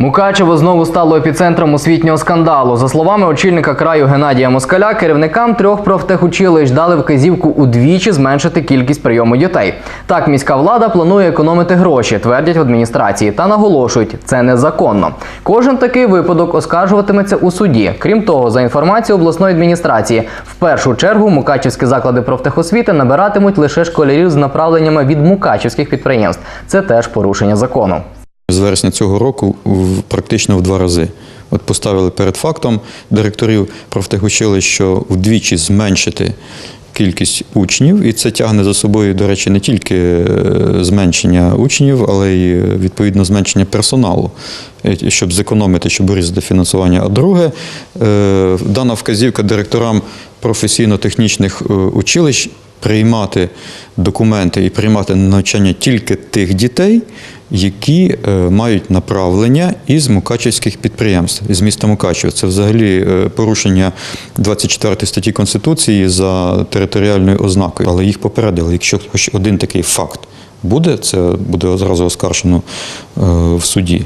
Мукачево знову стало епіцентром освітнього скандалу. За словами очільника краю Геннадія Москаля, керівникам трьох профтехучилищ дали вказівку удвічі зменшити кількість прийому дітей. Так, міська влада планує економити гроші, твердять в адміністрації, та наголошують, це незаконно. Кожен такий випадок оскаржуватиметься у суді. Крім того, за інформацією обласної адміністрації, в першу чергу мукачівські заклади профтехосвіти набиратимуть лише школярів з направленнями від мукачівських підприємств. Це теж порушення закону. З вересня цього року практично в два рази. От поставили перед фактом директорів профтехучилищ, що вдвічі зменшити кількість учнів, і це тягне за собою, до речі, не тільки е, зменшення учнів, але й е, відповідно зменшення персоналу, е, щоб зекономити, щоб урізати фінансування. А друге, дана вказівка директорам професійно-технічних училищ приймати документи і приймати на навчання тільки тих дітей, які е, мають направлення із мукачівських підприємств, з міста Мукачево. Це взагалі е, порушення 24 статті Конституції за територіальною ознакою. Але їх попередили, якщо хоч один такий факт буде, це буде одразу оскаржено е, в суді.